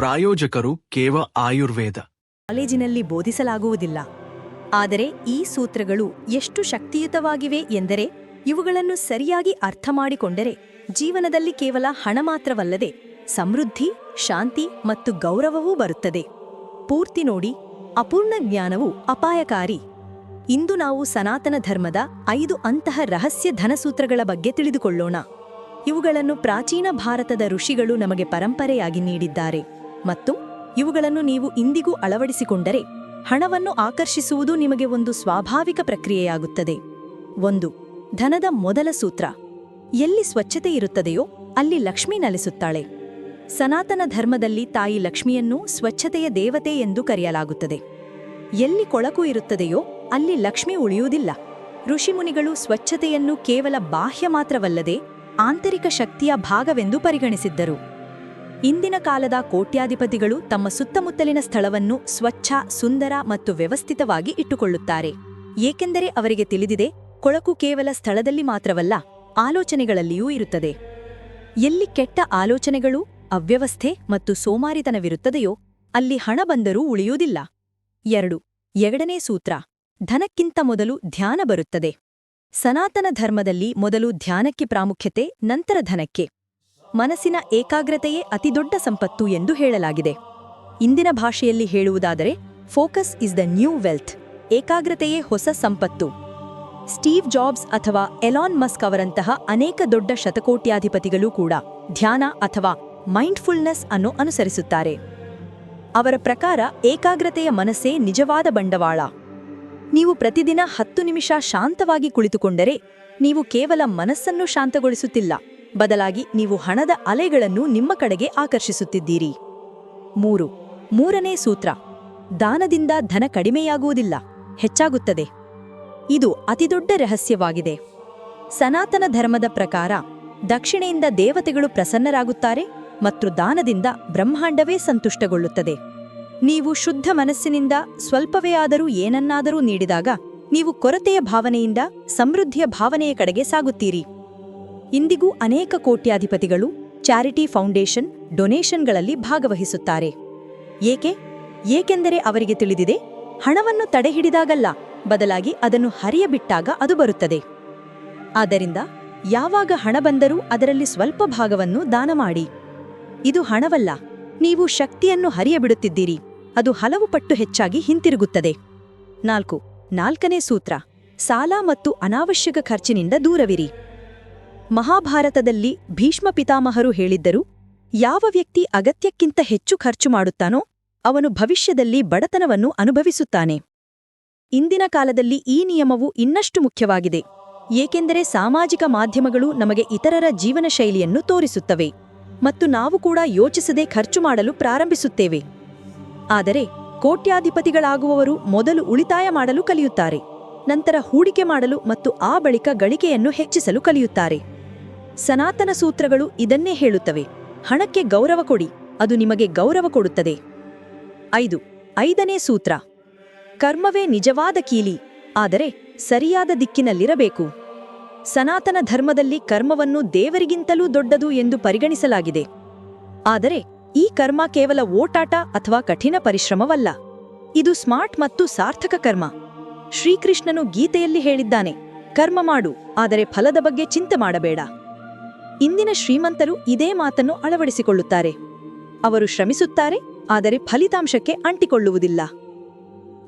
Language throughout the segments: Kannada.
ಪ್ರಾಯೋಜಕರು ಕೇವ ಆಯುರ್ವೇದ. ಕಾಲೇಜಿನಲ್ಲಿ ಬೋಧಿಸಲಾಗುವುದಿಲ್ಲ. ಆದರೆ ಈ ಸೂತ್ರಗಳು ಎಷ್ಟು ಶಕ್ತಿಯುತವಾಗಿವೆ ಎಂದರೆ ಇವುಗಳನ್ನು ಸರಿಯಾಗಿ ಅರ್ಥ ಮಾಡಿಕೊಂಡರೆ ಜೀವನದಲ್ಲಿ ಕೇವಲ ಹಣ ಮಾತ್ರವಲ್ಲದೆ ಸಮೃದ್ಧಿ, ಶಾಂತಿ ಮತ್ತು ಗೌರವವೂ ಬರುತ್ತದೆ. ಪೂರ್ತಿ ನೋಡಿ, ಅಪೂರ್ಣ ಜ್ಞಾನವು ಅಪಾಯಕಾರಿ. ಇಂದು ನಾವು ಸನಾತನ ಧರ್ಮದ ಐದು ಅಂತಹ ರಹಸ್ಯ ಧನಸೂತ್ರಗಳ ಬಗ್ಗೆ ತಿಳಿದುಕೊಳ್ಳೋಣ. ಇವುಗಳನ್ನು ಪ್ರಾಚೀನ ಭಾರತದ ಋಷಿಗಳು ನಮಗೆ ಪರಂಪರೆಯಾಗಿ ನೀಡಿದ್ದಾರೆ. ಮತ್ತು ಇವುಗಳನ್ನು ನೀವು ಇಂದಿಗೂ ಅಳವಡಿಸಿಕೊಂಡರೆ ಹಣವನ್ನು ಆಕರ್ಷಿಸುವುದು ನಿಮಗೆ ಒಂದು ಸ್ವಾಭಾವಿಕ ಪ್ರಕ್ರಿಯೆಯಾಗುತ್ತದೆ. ಒಂದು, ಧನದ ಮೊದಲ ಸೂತ್ರ. ಎಲ್ಲಿ ಸ್ವಚ್ಛತೆ ಇರುತ್ತದೆಯೋ ಅಲ್ಲಿ ಲಕ್ಷ್ಮಿ ನೆಲೆಸುತ್ತಾಳೆ. ಸನಾತನ ಧರ್ಮದಲ್ಲಿ ತಾಯಿ ಲಕ್ಷ್ಮಿಯನ್ನು ಸ್ವಚ್ಛತೆಯ ದೇವತೆ ಎಂದು ಕರೆಯಲಾಗುತ್ತದೆ. ಎಲ್ಲಿ ಕೊಳಕು ಇರುತ್ತದೆಯೋ ಅಲ್ಲಿ ಲಕ್ಷ್ಮಿ ಉಳಿಯುವುದಿಲ್ಲ. ಋಷಿಮುನಿಗಳು ಸ್ವಚ್ಛತೆಯನ್ನು ಕೇವಲ ಬಾಹ್ಯ ಮಾತ್ರವಲ್ಲದೆ ಆಂತರಿಕ ಶಕ್ತಿಯ ಭಾಗವೆಂದು ಪರಿಗಣಿಸಿದ್ದರು. ಇಂದಿನ ಕಾಲದ ಕೋಟ್ಯಾಧಿಪತಿಗಳು ತಮ್ಮ ಸುತ್ತಮುತ್ತಲಿನ ಸ್ಥಳವನ್ನು ಸ್ವಚ್ಛ, ಸುಂದರ ಮತ್ತು ವ್ಯವಸ್ಥಿತವಾಗಿ ಇಟ್ಟುಕೊಳ್ಳುತ್ತಾರೆ. ಏಕೆಂದರೆ ಅವರಿಗೆ ತಿಳಿದಿದೆ, ಕೊಳಕು ಕೇವಲ ಸ್ಥಳದಲ್ಲಿ ಮಾತ್ರವಲ್ಲ, ಆಲೋಚನೆಗಳಲ್ಲಿಯೂ ಇರುತ್ತದೆ. ಎಲ್ಲಿ ಕೆಟ್ಟ ಆಲೋಚನೆಗಳು, ಅವ್ಯವಸ್ಥೆ ಮತ್ತು ಸೋಮಾರಿತನವಿರುತ್ತದೆಯೋ, ಅಲ್ಲಿ ಹಣ ಬಂದರೂ ಉಳಿಯುವುದಿಲ್ಲ. ಎರಡು, ಎರಡನೇ ಸೂತ್ರ, ಧನಕ್ಕಿಂತ ಮೊದಲು ಧ್ಯಾನ ಬರುತ್ತದೆ. ಸನಾತನ ಧರ್ಮದಲ್ಲಿ ಮೊದಲು ಧ್ಯಾನಕ್ಕೆ ಪ್ರಾಮುಖ್ಯತೆ, ನಂತರ ಧನಕ್ಕೆ. ಮನಸ್ಸಿನ ಏಕಾಗ್ರತೆಯೇ ಅತಿದೊಡ್ಡ ಸಂಪತ್ತು ಎಂದು ಹೇಳಲಾಗಿದೆ. ಇಂದಿನ ಭಾಷೆಯಲ್ಲಿ ಹೇಳುವುದಾದರೆ focus is the new wealth ಏಕಾಗ್ರತೆಯೇ ಹೊಸ ಸಂಪತ್ತು. ಸ್ಟೀವ್ ಜಾಬ್ಸ್ ಅಥವಾ ಎಲಾನ್ ಮಸ್ಕ್ ಅವರಂತಹ ಅನೇಕ ದೊಡ್ಡ ಶತಕೋಟ್ಯಾಧಿಪತಿಗಳು ಕೂಡ ಧ್ಯಾನ ಅಥವಾ ಮೈಂಡ್ಫುಲ್ನೆಸ್ ಅನ್ನು ಅನುಸರಿಸುತ್ತಾರೆ. ಅವರ ಪ್ರಕಾರ ಏಕಾಗ್ರತೆಯ ಮನಸ್ಸೇ ನಿಜವಾದ ಬಂಡವಾಳ. ನೀವು ಪ್ರತಿದಿನ ಹತ್ತು ನಿಮಿಷ ಶಾಂತವಾಗಿ ಕುಳಿತುಕೊಂಡರೆ, ನೀವು ಕೇವಲ ಮನಸ್ಸನ್ನು ಶಾಂತಗೊಳಿಸುತ್ತಿಲ್ಲ. ಬದಲಾಗಿ ನೀವು ಹಣದ ಅಲೆಗಳನ್ನು ನಿಮ್ಮ ಕಡೆಗೆ ಆಕರ್ಷಿಸುತ್ತಿದ್ದೀರಿ. ಮೂರು, ಮೂರನೇ ಸೂತ್ರ, ದಾನದಿಂದ ಧನ ಕಡಿಮೆಯಾಗುವುದಿಲ್ಲ, ಹೆಚ್ಚಾಗುತ್ತದೆ. ಇದು ಅತಿದೊಡ್ಡ ರಹಸ್ಯವಾಗಿದೆ. ಸನಾತನ ಧರ್ಮದ ಪ್ರಕಾರ, ದಕ್ಷಿಣೆಯಿಂದ ದೇವತೆಗಳು ಪ್ರಸನ್ನರಾಗುತ್ತಾರೆ ಮತ್ತು ದಾನದಿಂದ ಬ್ರಹ್ಮಾಂಡವೇ ಸಂತುಷ್ಟಗೊಳ್ಳುತ್ತದೆ. ನೀವು ಶುದ್ಧ ಮನಸ್ಸಿನಿಂದ ಸ್ವಲ್ಪವೇ ಆದರೂ ಏನನ್ನಾದರೂ ನೀಡಿದಾಗ, ನೀವು ಕೊರತೆಯ ಭಾವನೆಯಿಂದ ಸಮೃದ್ಧಿಯ ಭಾವನೆಯ ಕಡೆಗೆ ಸಾಗುತ್ತೀರಿ. ಇಂದಿಗೂ ಅನೇಕ ಕೋಟ್ಯಾಧಿಪತಿಗಳು ಚಾರಿಟಿ ಫೌಂಡೇಶನ್ ಡೊನೇಷನ್ಗಳಲ್ಲಿ ಭಾಗವಹಿಸುತ್ತಾರೆ. ಏಕೆ? ಏಕೆಂದರೆ ಅವರಿಗೆ ತಿಳಿದಿದೆ, ಹಣವನ್ನು ತಡೆಹಿಡಿದಾಗಲ್ಲ, ಬದಲಾಗಿ ಅದನ್ನು ಹರಿಯಬಿಟ್ಟಾಗ ಅದು ಬರುತ್ತದೆ. ಆದ್ದರಿಂದ ಯಾವಾಗ ಹಣ ಬಂದರೂ ಅದರಲ್ಲಿ ಸ್ವಲ್ಪ ಭಾಗವನ್ನು ದಾನ ಮಾಡಿ. ಇದು ಹಣವಲ್ಲ, ನೀವು ಶಕ್ತಿಯನ್ನು ಹರಿಯಬಿಡುತ್ತಿದ್ದೀರಿ, ಅದು ಹಲವು ಪಟ್ಟು ಹೆಚ್ಚಾಗಿ ಹಿಂತಿರುಗುತ್ತದೆ. ನಾಲ್ಕು, ನಾಲ್ಕನೇ ಸೂತ್ರ, ಸಾಲ ಮತ್ತು ಅನಾವಶ್ಯಕ ಖರ್ಚಿನಿಂದ ದೂರವಿರಿ. ಮಹಾಭಾರತದಲ್ಲಿ ಭೀಷ್ಮ ಪಿತಾಮಹರು ಹೇಳಿದ್ದರು, ಯಾವ ವ್ಯಕ್ತಿ ಅಗತ್ಯಕ್ಕಿಂತ ಹೆಚ್ಚು ಖರ್ಚು ಮಾಡುತ್ತಾನೋ ಅವನು ಭವಿಷ್ಯದಲ್ಲಿ ಬಡತನವನ್ನು ಅನುಭವಿಸುತ್ತಾನೆ. ಇಂದಿನ ಕಾಲದಲ್ಲಿ ಈ ನಿಯಮವು ಇನ್ನಷ್ಟು ಮುಖ್ಯವಾಗಿದೆ, ಏಕೆಂದರೆ ಸಾಮಾಜಿಕ ಮಾಧ್ಯಮಗಳು ನಮಗೆ ಇತರರ ಜೀವನ ಶೈಲಿಯನ್ನು ತೋರಿಸುತ್ತವೆ ಮತ್ತು ನಾವು ಕೂಡ ಯೋಚಿಸದೆ ಖರ್ಚು ಮಾಡಲು ಪ್ರಾರಂಭಿಸುತ್ತೇವೆ. ಆದರೆ ಕೋಟ್ಯಾಧಿಪತಿಗಳಾಗುವವರು ಮೊದಲು ಉಳಿತಾಯ ಮಾಡಲು ಕಲಿಯುತ್ತಾರೆ, ನಂತರ ಹೂಡಿಕೆ ಮಾಡಲು ಮತ್ತು ಆ ಬಳಿಕ ಗಳಿಕೆಯನ್ನು ಹೆಚ್ಚಿಸಲು ಕಲಿಯುತ್ತಾರೆ. ಸನಾತನ ಸೂತ್ರಗಳು ಇದನ್ನೇ ಹೇಳುತ್ತವೆ. ಹಣಕ್ಕೆ ಗೌರವ ಕೊಡಿ, ಅದು ನಿಮಗೆ ಗೌರವ ಕೊಡುತ್ತದೆ. ಐದು, ಐದನೇ ಸೂತ್ರ. ಕರ್ಮವೇ ನಿಜವಾದ ಕೀಲಿ, ಆದರೆ ಸರಿಯಾದ ದಿಕ್ಕಿನಲ್ಲಿರಬೇಕು. ಸನಾತನ ಧರ್ಮದಲ್ಲಿ ಕರ್ಮವನ್ನು ದೇವರಿಗಿಂತಲೂ ದೊಡ್ಡದು ಎಂದು ಪರಿಗಣಿಸಲಾಗಿದೆ. ಆದರೆ ಈ ಕರ್ಮ ಕೇವಲ ಓಟಾಟ ಅಥವಾ ಕಠಿಣ ಪರಿಶ್ರಮವಲ್ಲ. ಇದು ಸ್ಮಾರ್ಟ್ ಮತ್ತು ಸಾರ್ಥಕ ಕರ್ಮ. ಶ್ರೀಕೃಷ್ಣನು ಗೀತೆಯಲ್ಲಿ ಹೇಳಿದ್ದಾನೆ, ಕರ್ಮ ಮಾಡು, ಆದರೆ ಫಲದ ಬಗ್ಗೆ ಚಿಂತೆ ಮಾಡಬೇಡ. ಇಂದಿನ ಶ್ರೀಮಂತರು ಇದೇ ಮಾತನ್ನು ಅಳವಡಿಸಿಕೊಳ್ಳುತ್ತಾರೆ. ಅವರು ಶ್ರಮಿಸುತ್ತಾರೆ, ಆದರೆ ಫಲಿತಾಂಶಕ್ಕೆ ಅಂಟಿಕೊಳ್ಳುವುದಿಲ್ಲ.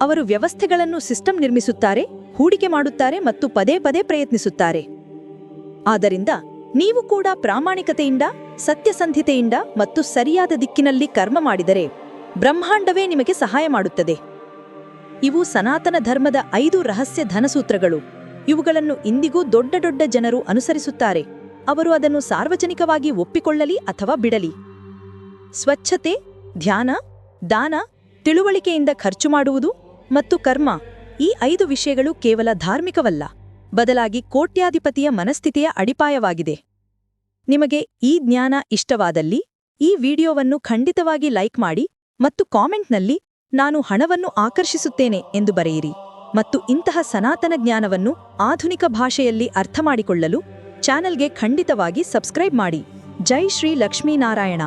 ಅವರು ವ್ಯವಸ್ಥೆಗಳನ್ನು ಸಿಸ್ಟಮ್ ನಿರ್ಮಿಸುತ್ತಾರೆ, ಹೂಡಿಕೆ ಮಾಡುತ್ತಾರೆ ಮತ್ತು ಪದೇ ಪದೇ ಪ್ರಯತ್ನಿಸುತ್ತಾರೆ. ಆದ್ದರಿಂದ ನೀವು ಕೂಡ ಪ್ರಾಮಾಣಿಕತೆಯಿಂದ, ಸತ್ಯಸಂಧಿತೆಯಿಂದ ಮತ್ತು ಸರಿಯಾದ ದಿಕ್ಕಿನಲ್ಲಿ ಕರ್ಮ ಮಾಡಿದರೆ ಬ್ರಹ್ಮಾಂಡವೇ ನಿಮಗೆ ಸಹಾಯ ಮಾಡುತ್ತದೆ. ಇವು ಸನಾತನ ಧರ್ಮದ ಐದು ರಹಸ್ಯ ಧನಸೂತ್ರಗಳು. ಇವುಗಳನ್ನು ಇಂದಿಗೂ ದೊಡ್ಡ ದೊಡ್ಡ ಜನರು ಅನುಸರಿಸುತ್ತಾರೆ. ಅವರು ಅದನ್ನು ಸಾರ್ವಜನಿಕವಾಗಿ ಒಪ್ಪಿಕೊಳ್ಳಲಿ ಅಥವಾ ಬಿಡಲಿ. ಸ್ವಚ್ಛತೆ, ಧ್ಯಾನ, ದಾನ, ತಿಳುವಳಿಕೆಯಿಂದ ಖರ್ಚು ಮಾಡುವುದು ಮತ್ತು ಕರ್ಮ ಈ ಐದು ವಿಷಯಗಳು ಕೇವಲ ಧಾರ್ಮಿಕವಲ್ಲ, ಬದಲಾಗಿ ಕೋಟ್ಯಾಧಿಪತಿಯ ಮನಸ್ಥಿತಿಯ ಅಡಿಪಾಯವಾಗಿದೆ. ನಿಮಗೆ ಈ ಜ್ಞಾನ ಇಷ್ಟವಾದಲ್ಲಿ ಈ ವಿಡಿಯೋವನ್ನು ಖಂಡಿತವಾಗಿ ಲೈಕ್ ಮಾಡಿ ಮತ್ತು ಕಾಮೆಂಟ್ನಲ್ಲಿ ನಾನು ಹಣವನ್ನು ಆಕರ್ಷಿಸುತ್ತೇನೆ ಎಂದು ಬರೆಯಿರಿ ಮತ್ತು ಇಂತಹ ಸನಾತನ ಜ್ಞಾನವನ್ನು ಆಧುನಿಕ ಭಾಷೆಯಲ್ಲಿ ಅರ್ಥಮಾಡಿಕೊಳ್ಳಲು ಚಾನೆಲ್ಗೆ ಖಂಡಿತವಾಗಿ ಸಬ್ಸ್ಕ್ರೈಬ್ ಮಾಡಿ. ಜೈ ಶ್ರೀ ಲಕ್ಷ್ಮೀನಾರಾಯಣ.